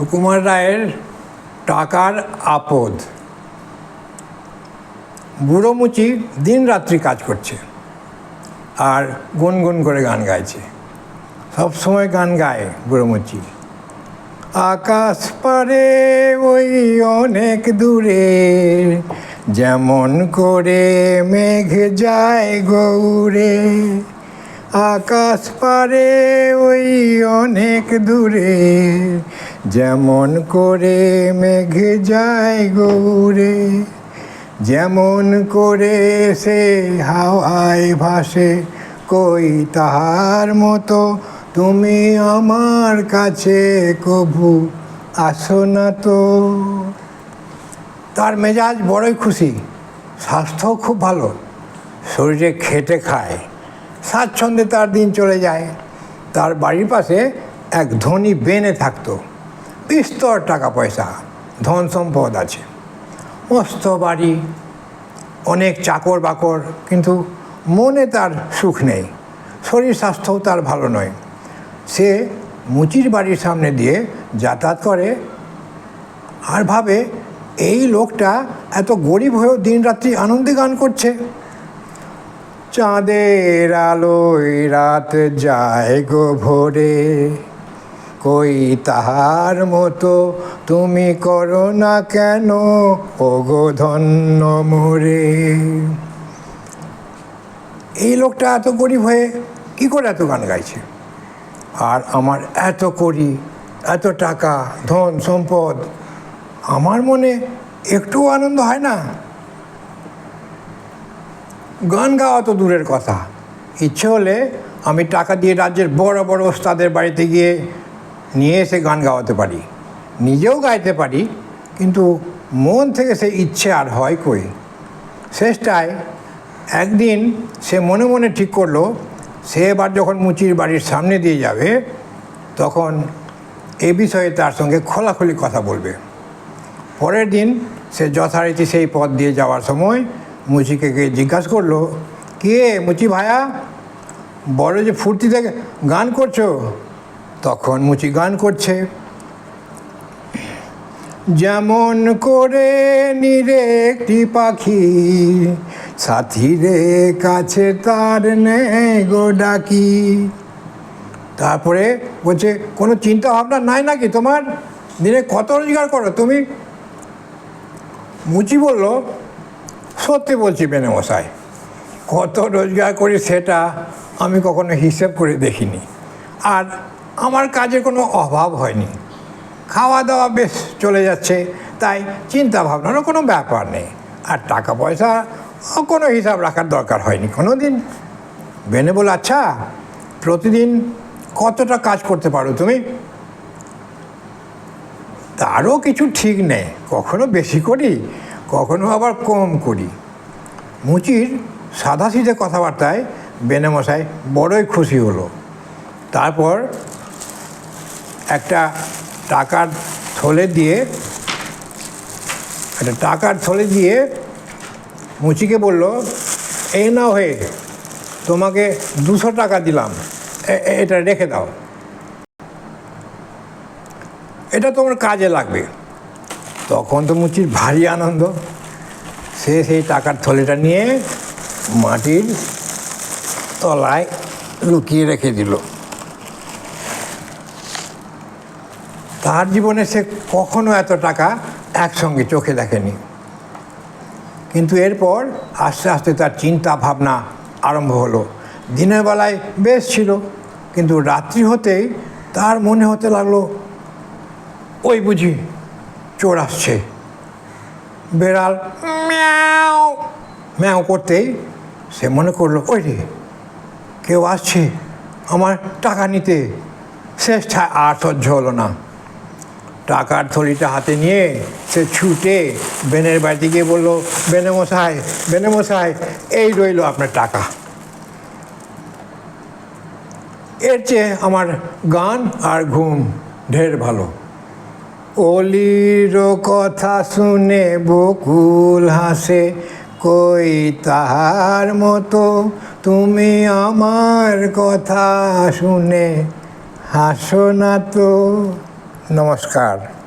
সুকুমার রায়ের টাকার আপদ। বুড়ো মুচি দিন রাত্রি কাজ করছে আর গুনগুন করে গান গাইছে। সব সময় গান গায় বুড়ো মুচি। আকাশ পারে ওই অনেক দূরে, যেমন করে মেঘ যায় গৌরে আকাশ পারে ওই অনেক দূরে, যেমন করে মেঘ যায় গৌরে, যেমন করে সে হাওয়ায় ভাসে, কই তাহার মতো তুমি আমার কাছে কভু আসো না তো। তার মেজাজ বড়ই খুশি স্বাস্থ্য খুব ভালো, শরীরে খেটে খায়। স্বাচ্ছন্দ্যে তার দিন চলে যায়। তার বাড়ির পাশে এক ধনী বেনে থাকতো। বিস্তর টাকা পয়সা, ধন সম্পদ আছে। মস্ত বাড়ি, অনেক চাকর বাকর, কিন্তু মনে তার সুখ নেই। শরীর স্বাস্থ্যও তার ভালো নয়। সে মুচির বাড়ির সামনে দিয়ে যাতায়াত করে। আর ভাবে, এই লোকটা এত গরিব হয়েও দিনরাত্রি আনন্দে গান করছে। চাঁদের আলোয় রাত যায় গো ভোরে। কই তাহার মতো তুমি করো না কেন, ওগো ধন্য মোরে? এই লোকটা এত গরিব হয়ে কি করে এত গান গাইছে? আর আমার এত করি, এত টাকা, ধন, সম্পদ, আমার মনে একটুও আনন্দ হয় না? গান গাওয়া তো দূরের কথা। ইচ্ছে হলে আমি টাকা দিয়ে রাজ্যের বড় বড় ওস্তাদের বাড়িতে গিয়ে নিয়ে এসে গান গাওয়াতে পারি। নিজেও গাইতে পারি, কিন্তু মন থেকে সে ইচ্ছে আর হয় কই? শেষটায় একদিন সে মনে মনে ঠিক করল, সে এবার যখন মুচির বাড়ির সামনে দিয়ে যাবে, তখন এ বিষয়ে তার সঙ্গে খোলাখুলি কথা বলবে। পরের দিন সে যথারীতি সেই পথ দিয়ে যাওয়ার সময় মুচিকে জিজ্ঞাসা করল, কে মুচি ভায়া? বড় যে ফুর্তিতে গান করছ? তখন মুচি গান করছে। যেমন করে নিরে একটি পাখি, সাথীরে কাছে তার নেই গো ডাকি। তারপরে বলছে, কোনো চিন্তা ভাবনা নাই নাকি তোমার? দিনে কত রোজগার করো তুমি? মুচি বলল সত্যি বলছি বেনে মশাই কত রোজগার করি সেটা আমি কখনো হিসেব করে দেখিনি। আর আমার কাজে কোনো অভাব হয়নি। খাওয়া দাওয়া বেশ চলে যাচ্ছে, তাই চিন্তা ভাবনারও কোনো ব্যাপার নেই। আর টাকা পয়সা কোনো হিসাব রাখার দরকার হয়নি কোনো দিন বেনে বলে আচ্ছা প্রতিদিন কতটা কাজ করতে পারো তুমি? তারও কিছু ঠিক নেই, কখনো বেশি করি? কখনো আবার কম করি। মুচির সাদাসিধে কথাবার্তায় বেনেমশাই বড়ই খুশি হলো। তারপর একটা টাকার থলে দিয়ে, একটা টাকার থলে দিয়ে মুচিকে বলল, এই না হয়ে তোমাকে দুশো টাকা দিলাম। এটা রেখে দাও। এটা তোমার কাজে লাগবে। তখন তো মুচির ভারী আনন্দ। সে সেই টাকার থলেটা নিয়ে মাটির তলায় লুকিয়ে রেখে দিল। তার জীবনে সে কখনো এত টাকা একসঙ্গে চোখে দেখেনি। কিন্তু এরপর আস্তে আস্তে তার চিন্তা ভাবনা আরম্ভ হলো। দিনের বেলায় বেশ ছিল, কিন্তু রাত্রি হতেই তার মনে হতে লাগল, ওই বুঝি চোর আসছে। বেড়াল ম্যাও। ম্যাও করতেই সে মনে করল, ওই রে, কেউ আসছে আমার টাকা নিতে। শেষ আর সহ্য হলো না। টাকার থলিটা হাতে নিয়ে সে ছুটে বেনের বাড়িতে গিয়ে বলল, বেনে মশাই বেনে মশাই, এই রইল আপনার টাকা। এর চেয়ে আমার গান আর ঘুম ঢের ভালো। অলির কথা শুনে বকুল হাসে, কই তাহার মতো তুমি আমার কথা শুনে হাসো না তো? নমস্কার।